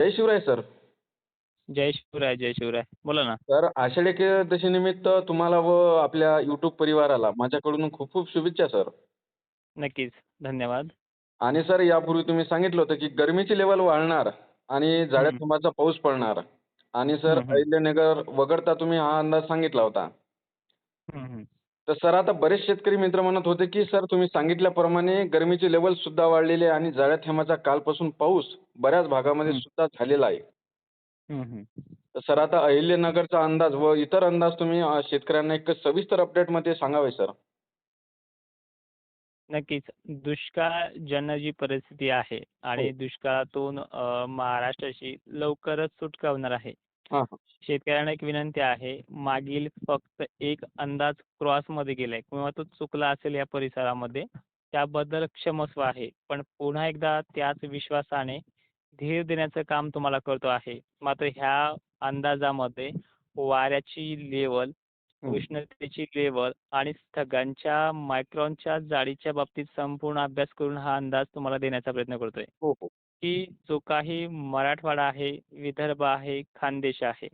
जय Shivray sir. जय शिवराय जय शिवराय. बोला ना. सर आषाढी एकादशीनिमित्त तुम्हाला व आपल्या यूट्यूब परिवाराला माझ्याकडून खूप खूप शुभेच्छा सर. नक्कीच. धन्यवाद. आणि सर यापूर्वी तुम्ही सांगितलं होतं की गरमीची लेवल वाढणार आणि हम्म. थंबाचा पाऊस पडणार. आणि सर. अहिल्यानगर वगळता तुम्ही हा अंदाज सांगितला होता. तर सर आता बरेच शेतकरी मित्र म्हणत होते की सर तुम्ही सांगितल्याप्रमाणे गरमीची लेवल सुद्धा वाढलेली आहे आणि जाड्या थेंबाचा कालपासून पाऊस बऱ्याच भागामध्ये. सुद्धा झालेला आहे. तर सर आता अहिल्यानगरचा अंदाज व इतर अंदाज तुम्ही अ, शेतकऱ्यांना एक सविस्तर अपडेटमध्ये सांगावे सर नक्कीच दुष्काळजन्य जी परिस्थिती आहे आणि हो. दुष्काळातून अ, महाराष्ट्राची लवकरच सुटका होणार आहे शेतकऱ्यांना एक विनंती आहे मागील फक्त एक अंदाज क्रॉसमध्ये गेलाय किंवा तो चुकला असेल या परिसरामध्ये त्याबद्दल क्षमस्व आहे. पण पुन्हा एकदा त्याच विश्वासाने धीर देण्याचं काम तुम्हाला करतो आहे. मात्र ह्या अंदाजामध्ये वाऱ्याची लेवल. उष्णतेची लेवल आणि ढगांच्या मायक्रॉनच्या जाडीच्या बाबतीत संपूर्ण अभ्यास करून हा अंदाज तुम्हाला देण्याचा प्रयत्न करतोय. हो हो. की जो काही मराठवाडा आहे विदर्भ आहे खानदेश आहे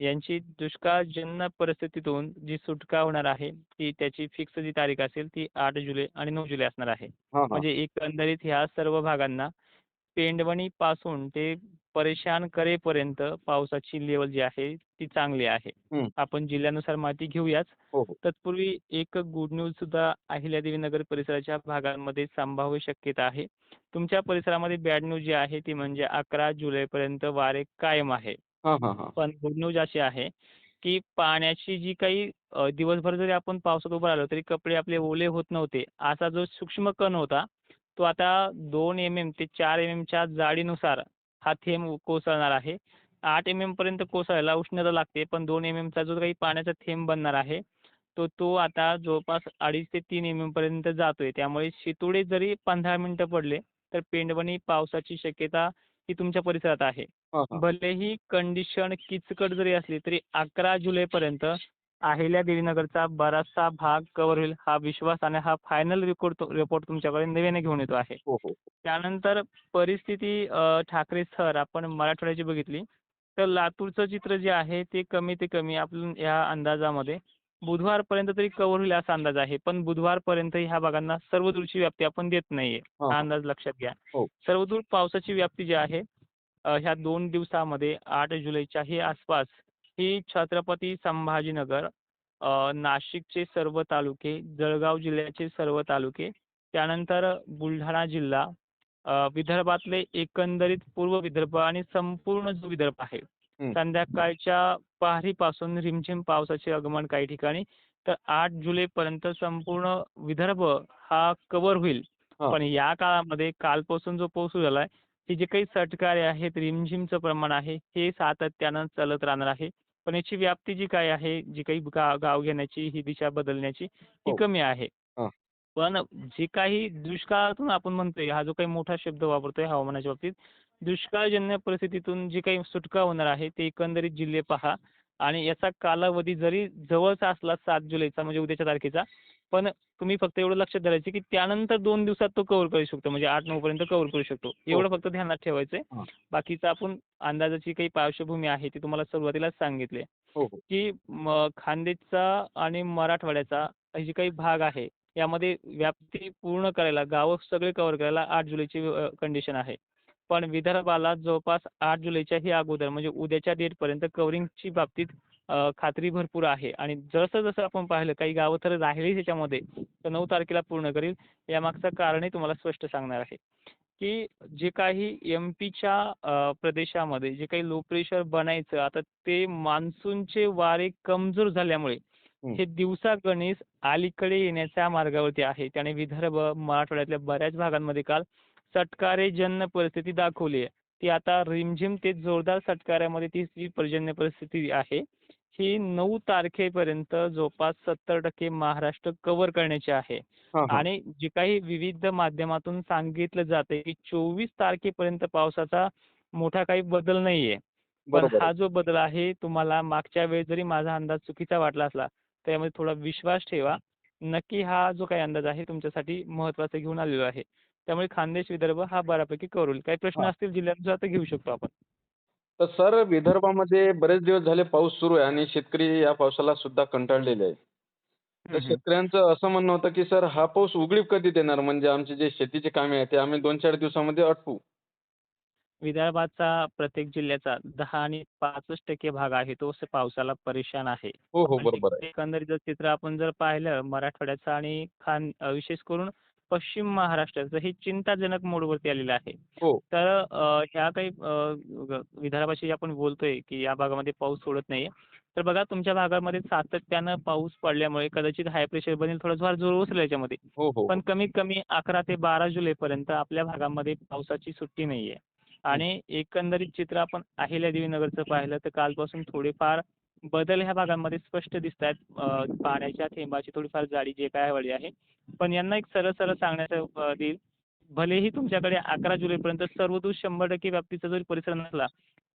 यांची दुष्काळजन्य परिस्थितीतून जी सुटका होणार आहे ती त्याची फिक्स जी तारीख असेल ती आठ जुलै आणि नऊ जुलै असणार आहे. म्हणजे एकंदरीत ह्या सर्व भागांना पेंडवणीपासून ते परेशान करेपर्यंत पावसाची लेवल जी आहे ती चांगली आहे. आपण जिल्ह्यानुसार माहिती घेऊयाच. हो हो. तत्पूर्वी एक गुड न्यूज सुद्धा अहिल्यादेवी नगर परिसराच्या भागांमध्ये संभाव्य शक्यता आहे. तुमच्या परिसरामध्ये बॅड न्यूज जी आहे ती म्हणजे अकरा जुलैपर्यंत वारे कायम आहे. हां हां हां. पण गुड न्यूज अशी आहे की पाण्याची जी काही अ, दिवसभर जरी आपण पावसात उभं राहिलो तरी कपडे आपले ओले होत नव्हते. असा जो सूक्ष्म कण होता तो आता दोन एम एम ते चार एम एमच्या जाडीनुसार हा थेंब कोसळणार आहे. आठ एम एम पर्यंत कोसळायला उष्णता लागते पण दोन एम एमचा जो काही पाण्याचा थेंब बनणार आहे तो तो आता जवळपास अडीच ते तीन एम एम पर्यंत जातोय. त्यामुळे शितोडे जरी पंधरा मिनिटं पडले तर पेंडवणी पावसाची शक्यता ही तुमच्या परिसरात आहे. हां हां. भलेही कंडिशन किचकट जरी असली तरी अकरा जुलैपर्यंत अहिल्या देवीनगरचा बराचसा भाग कव्हर होईल. हा विश्वास आणि हा फायनल रिपोर्ट रिपोर्ट तुमच्याकडे नव्याने घेऊन येतो आहे. हो हो. त्यानंतर परिस्थिती ठाकरे सर आपण मराठवाड्याची बघितली. तर लातूरचं चित्र जे आहे ते कमी ते कमी आपण या अंदाजामध्ये बुधवारपर्यंत तरी कव्हर होईल असा अंदाज आहे. पण बुधवारपर्यंत ह्या भागांना सर्वदूरची व्याप्ती आपण देत नाहीये. हां अंदाज लक्षात घ्या. हो. सर्वदूर पावसाची व्याप्ती जी आहे ह्या दोन दिवसामध्ये आठ जुलैच्याही आसपास ही छत्रपती संभाजीनगर अ, नाशिकचे सर्व तालुके जळगाव जिल्ह्याचे सर्व तालुके त्यानंतर बुलढाणा जिल्हा विदर्भातले एकंदरीत पूर्व विदर्भ आणि संपूर्ण जो विदर्भ आहे. संध्याकाळच्या पहारीपासून रिमझिम पावसाचे आगमन काही ठिकाणी तर आठ जुलैपर्यंत संपूर्ण विदर्भ हा कव्हर होईल. पण या काळामध्ये कालपासून जो पाऊस झालाय हे जे काही सटकारे आहेत रिमझिमचं प्रमाण आहे हे सातत्यानं चालत राहणार आहे पण याची व्याप्ती जी काय आहे जी काही गाव घेण्याची ही दिशा बदलण्याची ही हो. कमी आहे. पण जे काही दुष्काळातून आपण म्हणतोय हा जो काही मोठा शब्द वापरतोय हवामानाच्या बाबतीत दुष्काळजन्य परिस्थितीतून जी काही सुटका होणार आहे ते एकंदरीत जिल्हे पहा आणि याचा कालावधी जरी जवळचा असला सात जुलैचा म्हणजे उद्याच्या तारखेचा पण तुम्ही फक्त एवढं लक्षात धरायचं की त्यानंतर दोन दिवसात तो कव्हर करू शकतो. म्हणजे आठ नऊ पर्यंत कव्हर करू शकतो. एवढं फक्त ध्यानात ठेवायचंय. हां. बाकीचं आपण अंदाजाची काही पार्श्वभूमी आहे ती तुम्हाला सुरुवातीलाच सांगितली. हो हो. की खानदेशचा आणि मराठवाड्याचा हे जे काही भाग आहे यामध्ये व्याप्ती पूर्ण करायला गावं सगळे कव्हर करायला आठ जुलैची कंडिशन आहे. पण विदर्भाला जवळपास आठ जुलैच्याही अगोदर म्हणजे उद्याच्या डेटपर्यंत कव्हरिंगची बाबतीत खात्री भरपूर आहे. आणि जसं जसं आपण पाहिलं काही गावं तर राहिली त्याच्यामध्ये तर नऊ तारखेला पूर्ण करील. यामागचं कारणही तुम्हाला स्पष्ट सांगणार आहे. की जे काही एम पीच्या प्रदेशामध्ये जे काही लो प्रेशर बनायचं आता ते मान्सूनचे वारे कमजोर झाल्यामुळे. हे. दिवसागणिक अलीकडे येण्याच्या मार्गावरती आहे. त्याने विदर्भ मराठवाड्यातल्या बऱ्याच भागांमध्ये काल सटकारेजन्य परिस्थिती दाखवली आहे. ती आता रिमझिम ते जोरदार सटकाऱ्यामध्ये ती पर्जन्य परिस्थिती आहे ही नऊ तारखेपर्यंत जवळपास सत्तर टक्के महाराष्ट्र कव्हर करण्याची आहे. आणि जे काही विविध माध्यमातून सांगितलं जाते की चोवीस तारखेपर्यंत पावसाचा मोठा काही बदल नाहीये. पण हा. जो बदल आहे तुम्हाला मागच्या वेळेस जरी माझा अंदाज चुकीचा वाटला असला त्यामध्ये थोडा विश्वास ठेवा. नक्की हा जो काही अंदाज आहे तुमच्यासाठी महत्त्वाचा घेऊन आलेलो आहे. त्यामुळे खानदेश विदर्भ हा बऱ्यापैकी होईल काही प्रश्न. असतील जिल्ह्यानुसार तर घेऊ शकतो आपण. तर सर विदर्भामध्ये बरेच दिवस झाले पाऊस सुरू आहे आणि शेतकरी या पावसाला सुद्धा कंटाळलेले आहे. तर. शेतकऱ्यांचं असं म्हणणं होतं की सर हा पाऊस उघडीप कधी देणार? म्हणजे आमचे जे शेतीची कामे आहेत ते आम्ही 2-4 दिवसामध्ये आटपू. विदर्भाचा प्रत्येक जिल्ह्याचा 10 आणि 5% भाग आहे तो स- पावसाला परेशान आहे. हो, हो. आणि बरोबर आहे. एकंदरीत जर चित्र आपण जर पाहिलं मराठवाड्याचं आणि खान अ, विशेष करून पश्चिम महाराष्ट्राचं हे चिंताजनक मोडवरती आलेलं आहे. हो. तर अ, ह्या काही अ, विदर्भाशी आपण बोलतोय की या भागामध्ये पाऊस सोडत नाहीये. तर बघा तुमच्या भागामध्ये सातत्यानं पाऊस पडल्यामुळे कदाचित हाय प्रेशर बनेल थोडा जोर जोर ओसरेल याच्यामध्ये. हो, हो. पण कमीत कमी 11 ते 12 जुलैपर्यंत आपल्या भागामध्ये पावसाची सुट्टी नाहीये. आणि एकंदरीत चित्र आपण अहिल्यादेवी नगरचं पाहिलं तर कालपासून थोडेफार बदल ह्या भागांमध्ये स्पष्ट दिसतायत. अ, पाण्याच्या थेंबाची थोडीफार जाडी जे काय वाढली आहे. पण यांना एक सरळ सरळ सांगण्याचं देईल भलेही तुमच्याकडे 11 जुलैपर्यंत सर्वदूर 100% व्याप्तीचा जरी परिसर नसला,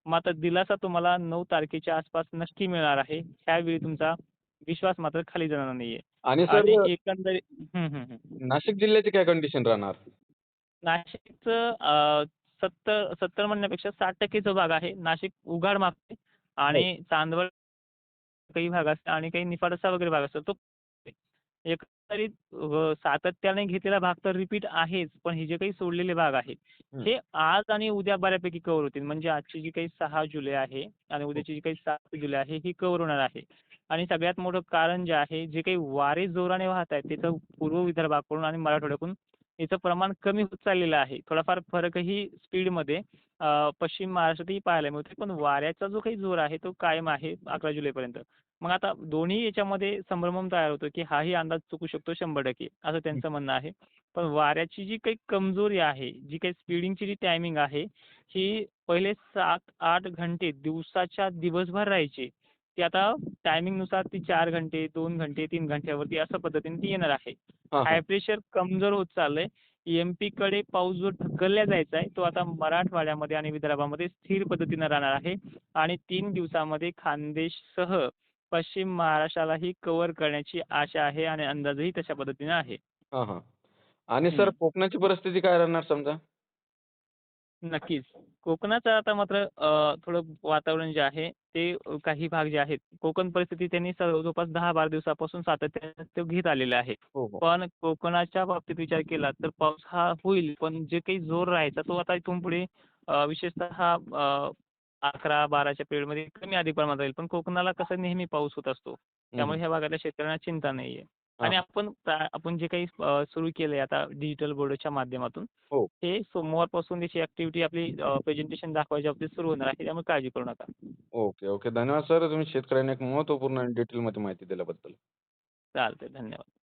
मात्र दिलासा तुम्हाला 9 तारखेच्या आसपास नक्की मिळणार आहे. ह्यावेळी तुमचा विश्वास मात्र खाली जाणार नाहीये. आणि एकंदरीत हं, हं, हं. नाशिक जिल्ह्याची काय कंडिशन राहणार? नाशिकचं 70 70 म्हणण्यापेक्षा 60% जो भाग आहे नाशिक उघाड मागते आणि चांदवड काही भाग असतो आणि काही निफाडचा वगैरे भाग असतो. तो एकंदरीत सातत्याने घेतलेला भाग तर रिपीट आहेच पण हे जे काही सोडलेले भाग आहेत हं. हे आज आणि उद्या बऱ्यापैकी कव्हर होतील. म्हणजे आजची जी काही 6 जुलै आहे आणि उद्याची जी काही 7 जुलै आहे ही कव्हर होणार आहे. आणि सगळ्यात मोठं कारण जे आहे जे काही वारे जोराने वाहत आहेत त्याचं पूर्व विदर्भाकडून आणि मराठवाड्याकडून याचं प्रमाण कमी होत चाललेलं आहे. थोडाफार फरकही स्पीडमध्ये पश्चिम महाराष्ट्रातही पाहायला मिळतोय पण वाऱ्याचा जो काही जोर आहे तो कायम आहे 11 जुलैपर्यंत. मग आता दोन्ही याच्यामध्ये संभ्रमण तयार होतो की हाही अंदाज चुकू शकतो 100% असं त्यांचं म्हणणं आहे. पण वाऱ्याची जी काही कमजोरी आहे जी काही स्पीडिंगची जी टायमिंग आहे ही पहिले 7-8 घंटे दिवसाच्या दिवसभर राहायची. ती आता टायमिंगनुसार ती 4 घंटे 2 घंटे 3 घंट्यावरती अशा पद्धतीने ती येणार आहे हाय. प्रेशर कमजोर होत चाललंय एमपी कडे पाऊस जो ढकलल्या जायचा आहे तो आता मराठवाड्यामध्ये आणि विदर्भामध्ये स्थिर पद्धतीनं राहणार आहे आणि तीन दिवसामध्ये खानदेशसह पश्चिम महाराष्ट्रालाही कव्हर करण्याची आशा आहे आणि अंदाजही तशा पद्धतीने आहे. आणि सर. कोकणाची परिस्थिती काय राहणार समजा? नक्कीच. कोकणाचं आता मात्र थोडं वातावरण जे आहे ते काही भाग जे आहेत कोकण परिस्थिती त्यांनी जवळपास 10-12 दिवसापासून सातत्याने तो घेत आलेला आहे. हो, हो. पण कोकणाच्या बाबतीत विचार केला तर पाऊस हा होईल पण जे काही जोर राहायचा तो आता इथून पुढे अ, विशेषतः अ, 11-12च्या पिरियडमध्ये कमी अधिक प्रमाणात राहील पण कोकणाला कसं नेहमी पाऊस होत असतो. त्यामुळे. ह्या भागातल्या शेतकऱ्यांना चिंता नाहीये. आणि आपण आपण जे काही सुरू केलंय आता डिजिटल बोर्डच्या माध्यमातून हो. हे सोमवारपासून त्याची ऍक्टिव्हिटी आपली प्रेझेंटेशन दाखवायच्या बाबतीत सुरू होणार आहे त्यामुळे काळजी करू नका. Okay, okay. धन्यवाद सर. तुम्ही शेतकऱ्यांना एक महत्त्वपूर्ण आणि डिटेलमध्ये माहिती दिल्याबद्दल. चालतंय धन्यवाद.